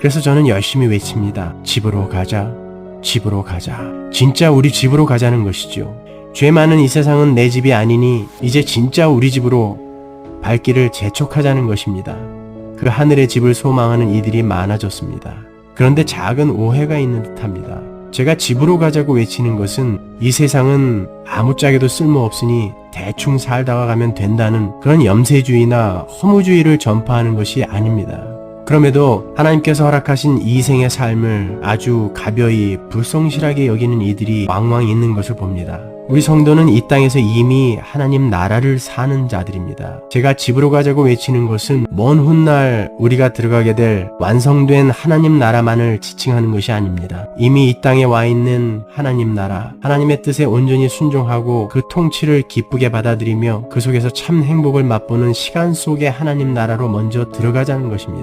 그래서 저는 열심히 외칩니다. 집으로 가자. 집으로 가자. 진짜 우리 집으로 가자는 것이죠. 죄 많은 이 세상은 내 집이 아니니 이제 진짜 우리 집으로 발길을 재촉하자는 것입니다. 그 하늘의 집을 소망하는 이들이 많아졌습니다. 그런데 작은 오해가 있는 듯합니다. 제가 집으로 가자고 외치는 것은 이 세상은 아무짝에도 쓸모없으니 대충 살다가 가면 된다는 그런 염세주의나 허무주의를 전파하는 것이 아닙니다. 그럼에도 하나님께서 허락하신 이 생의 삶을 아주 가벼이 불성실하게 여기는 이들이 왕왕 있는 것을 봅니다. 우리 성도는 이 땅에서 이미 하나님 나라를 사는 자들입니다. 제가 집으로 가자고 외치는 것은 먼 훗날 우리가 들어가게 될 완성된 하나님 나라만을 지칭하는 것이 아닙니다. 이미 이 땅에 와 있는 하나님 나라, 하나님의 뜻에 온전히 순종하고 그 통치를 기쁘게 받아들이며 그 속에서 참 행복을 맛보는 시간 속의 하나님 나라로 먼저 들어가자는 것입니다.